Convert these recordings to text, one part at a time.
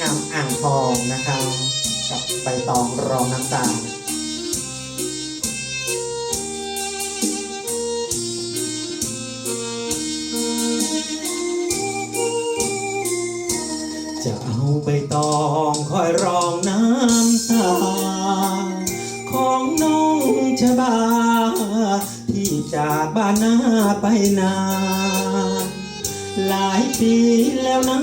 งามอ่างทองนะคะ กับใบตองรองน้ำตาลจะเอาใบตองคอยรองน้ำตา ของน้องชบา ที่จากบ้านนาไปนานหลายปีแล้วนะ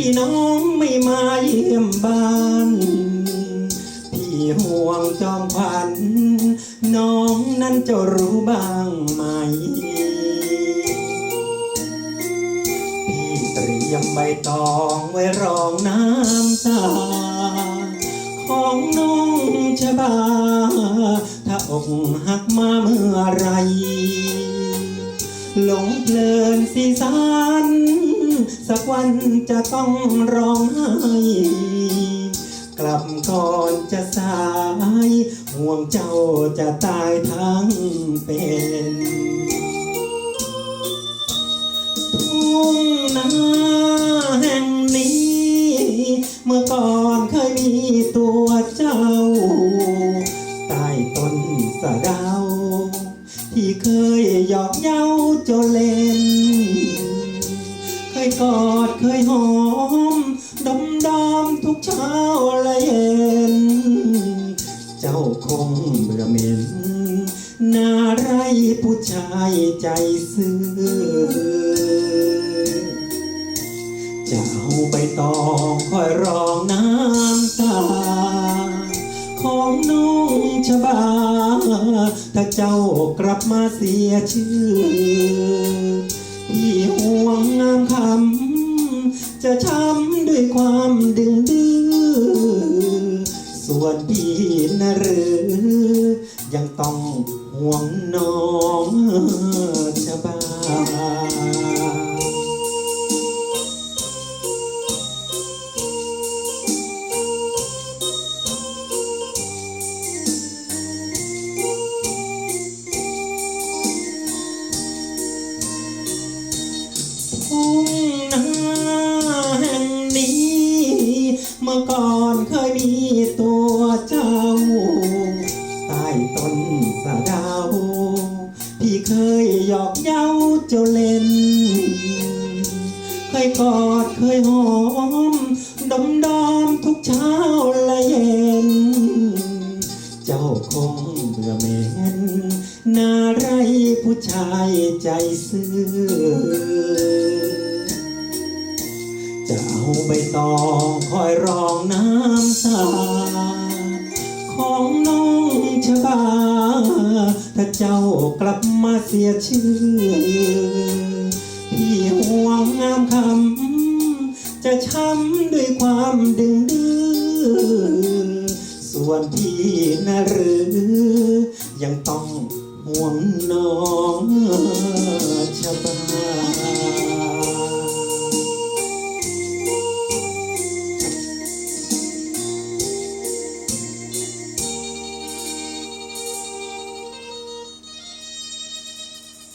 ที่น้องไม่มาเยี่ยมบ้าน พี่ห่วงจอมขวัญน้องนั้นจะรู้บ้างไหม พี่เตรียมใบตองไว้รองน้ำตา ของน้องชะบา ถ้าอกหักมาเมื่อไร หลงเพลินสีสัน สักวันจะต้องร้องไห้กลับก่อนจะสาย ห่วงเจ้าจะตายทั้งเป็นทุ่งนาแห่งนี้ เมื่อก่อนเคยมีตัวเจ้า ใต้ต้นสะดาว ที่เคยหยอกเย้าจนเค ยกอดเคยหอมดมดอมทุกเช้าและเย็น เจ้าคงเบื่อเหม็นนาไรผู้ชายใจซื่อจะเอาใบตองคอยรองน้ำตา ของน้องชบา ถ้าเจ้ากลับมาเสียชื่อ คำจะช้ำด้วยความดึงดื้อส่วนพี่นะหรือ ยังต้องห่วงน้องชะบา ทุ่งนาแห่งนี้ เมื่อก่อนเคยมีตัวเจ้า ใต้ต้นสะดาว พี่เคยหยอกเย้าเจ้าเล่น เคยกอดเคยหอม ดมดอมทุกเช้าและเย็น เจ้าคงเบื่อเหม็นนาไรผู้ชายใจซื่อ องคอยรองน้ำตาของน้องชะบา ถ้าเจ้ากลับมาเสียชื่อ พี่ห่วงงามคำ จะช้ำด้วยความดึงดื้อส่วนพี่นะหรือ ยังต้องห่วงน้อง